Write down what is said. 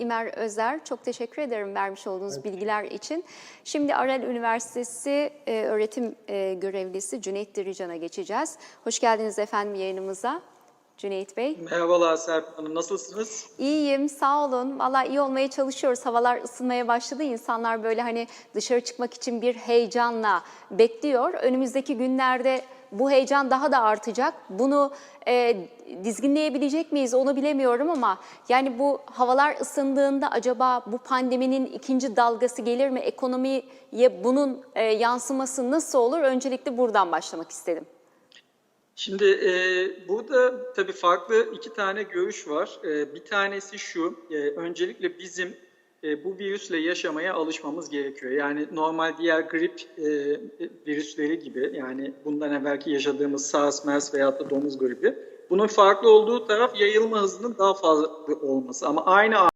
İmer Özer. Çok teşekkür ederim vermiş olduğunuz bilgiler için. Şimdi Arel Üniversitesi e, öğretim e, görevlisi Cüneyt Dirican'a geçeceğiz. Hoş geldiniz efendim yayınımıza. Cüneyt Bey. Merhabalar Serpil Hanım, nasılsınız? İyiyim, sağ olun. Valla iyi olmaya çalışıyoruz. Havalar ısınmaya başladı. İnsanlar böyle hani dışarı çıkmak için bir heyecanla bekliyor. Önümüzdeki günlerde bu heyecan daha da artacak. Bunu e, dizginleyebilecek miyiz onu bilemiyorum ama yani bu havalar ısındığında acaba bu pandeminin ikinci dalgası gelir mi? Ekonomiye bunun e, yansıması nasıl olur? Öncelikle buradan başlamak istedim. Şimdi e, burada tabii farklı iki tane görüş var. E, bir tanesi şu, e, öncelikle bizim e, bu virüsle yaşamaya alışmamız gerekiyor. Yani normal diğer grip e, virüsleri gibi, yani bundan evvelki yaşadığımız SARS, MERS veyahut da domuz gribi. Bunun farklı olduğu taraf yayılma hızının daha fazla olması. Ama aynı